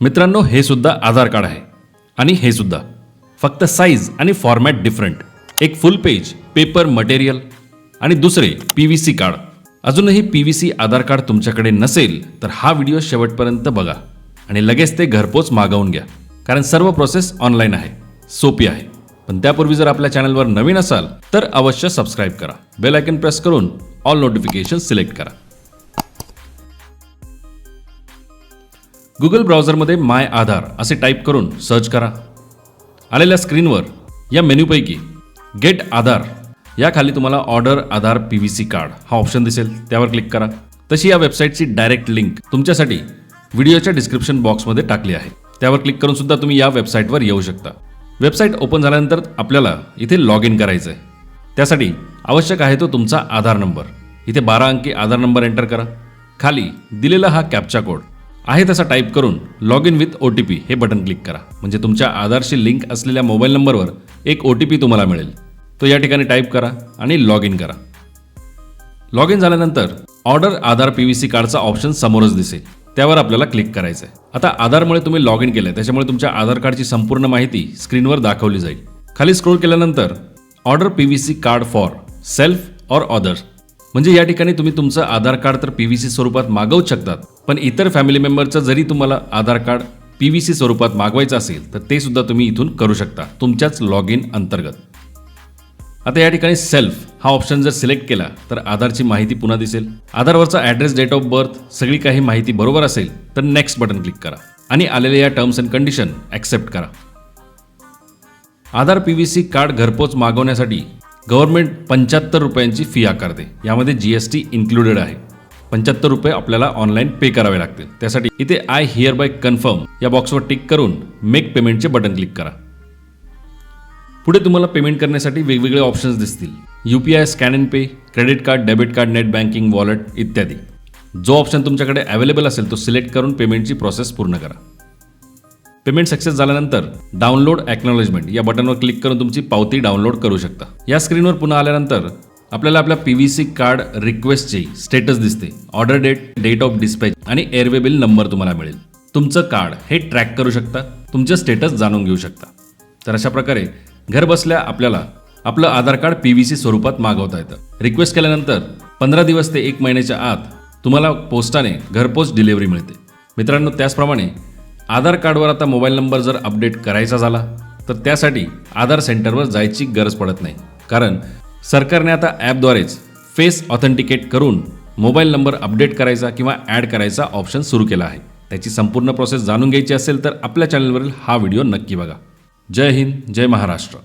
मित्रांनो हे सुद्धा आधार कार्ड आहे. आणि हे सुद्धा. फक्त साईज आणि फॉर्मॅट डिफरंट एक फुल पेज पेपर मटेरियल आणि दुसरे पी व्ही सी कार्ड अजूनही P V C Aadhaar card तुमच्याकडे नसेल तर हा व्हिडिओ शेवटपर्यंत बघा. आणि लगेच ते घरपोच मागवून घ्या. कारण सर्व प्रोसेस ऑनलाईन आहे. सोपी आहे. पण त्यापूर्वी जर आपल्या चॅनलवर नवीन असाल तर अवश्य सबस्क्राईब करा. बेल आयकन प्रेस करून ऑल नोटिफिकेशन सिलेक्ट करा. गुगल ब्राउझरमध्ये माय आधार असे टाईप करून सर्च करा. आलेल्या स्क्रीनवर या मेन्यूपैकी गेट आधार या खाली तुम्हाला order Aadhaar P V C card हा ऑप्शन दिसेल. त्यावर क्लिक करा. तशी या वेबसाईटची डायरेक्ट लिंक तुमच्यासाठी व्हिडिओच्या डिस्क्रिप्शन बॉक्समध्ये टाकली आहे. त्यावर क्लिक करून सुद्धा तुम्ही या वेबसाईटवर येऊ शकता. वेबसाईट ओपन झाल्यानंतर आपल्याला इथे लॉग इन करायचं आहे त्यासाठी आवश्यक आहे तो तुमचा आधार नंबर इथे बारा अंकी आधार नंबर एंटर करा. खाली दिलेला हा कॅप्चा कोड आहे तसा टाईप करून log in with O T P हे बटन क्लिक करा. म्हणजे तुमच्या आधारशी लिंक असलेल्या मोबाईल नंबरवर एक ओ टी पी तुम्हाला मिळेल. तो या ठिकाणी टाईप करा आणि लॉग इन करा. लॉग इन झाल्यानंतर order Aadhaar P V C कार्डचा ऑप्शन समोरच दिसेल. त्यावर आपल्याला क्लिक करायचं आहे आता आधारमुळे तुम्ही लॉग इन केलं त्याच्यामुळे तुमच्या आधार कार्डची संपूर्ण माहिती स्क्रीनवर दाखवली जाईल. खाली स्क्रोल केल्यानंतर order P V C card for self or others म्हणजे या ठिकाणी तुम्ही तुमचं आधार कार्ड तर पी व्ही सी स्वरूपात मागवू शकतात. पण इतर फॅमिली मेंबरचं जरी तुम्हाला Aadhaar card P V C स्वरूपात मागवायचं असेल तर ते सुद्धा तुम्ही इथून करू शकता तुमच्याच लॉग इन अंतर्गत. आता या ठिकाणी सेल्फ हा ऑप्शन जर सिलेक्ट केला तर आधारची माहिती पुन्हा दिसेल. आधारवरचा ॲड्रेस डेट ऑफ बर्थ सगळी काही माहिती बरोबर असेल तर नेक्स्ट बटन क्लिक करा आणि आलेल्या या टर्म्स अँड कंडिशन ॲक्सेप्ट करा. Aadhaar P V C card घरपोच मागवण्यासाठी गव्हर्नमेंट पंच्याहत्तर रुपयांची फी आकारते. यामध्ये जी एस टी इन्क्लुडेड आहे. पंच्याहत्तर रुपये आपल्याला ऑनलाईन पे करावे लागतील. त्यासाठी इथे आय हिअर बाय कन्फर्म या बॉक्सवर टिक करून मेक पेमेंटचे बटन क्लिक करा. पुढे तुम्हाला पेमेंट करण्यासाठी वेगवेगळे ऑप्शन्स दिसतील. U P I scan and pay credit card debit card net banking wallet इत्यादी. जो ऑप्शन तुमच्याकडे अवेलेबल असेल तो सिलेक्ट करून पेमेंटची प्रोसेस पूर्ण करा. पेमेंट सक्सेस झाल्यानंतर डाउनलोड ॲक्नॉलेजमेंट या बटनवर क्लिक करून तुमची पावती डाउनलोड करू शकता. या स्क्रीनवर पुन्हा आल्यानंतर आपल्याला आपल्या पी व्ही सी कार्ड रिक्वेस्टची स्टेटस दिसते. Order date date of dispatch आणि एअरवे बिल नंबर तुम्हाला मिळेल. तुमचं कार्ड हे ट्रॅक करू शकता. तुमचं स्टेटस जाणून घेऊ शकता. तर अशा प्रकारे घरबसल्या आपल्याला आपलं Aadhaar card P V C स्वरूपात मागवता येतं. रिक्वेस्ट केल्यानंतर पंधरा दिवस ते एक महिन्याच्या आत तुम्हाला पोस्टाने घरपोच डिलिव्हरी मिळते. मित्रांनो त्याचप्रमाणे आधार कार्डवर आता मोबाईल नंबर जर अपडेट करायचा झाला तर त्यासाठी आधार सेंटरवर जायची गरज पडत नाही. कारण सरकारने आता ॲपद्वारेच फेस ऑथेंटिकेट करून मोबाईल नंबर अपडेट करायचा किंवा ॲड करायचा ऑप्शन सुरू केला आहे. त्याची संपूर्ण प्रोसेस जाणून घ्यायची असेल तर आपल्या चॅनलवरील हा व्हिडिओ नक्की बघा. जय हिंद जय महाराष्ट्र.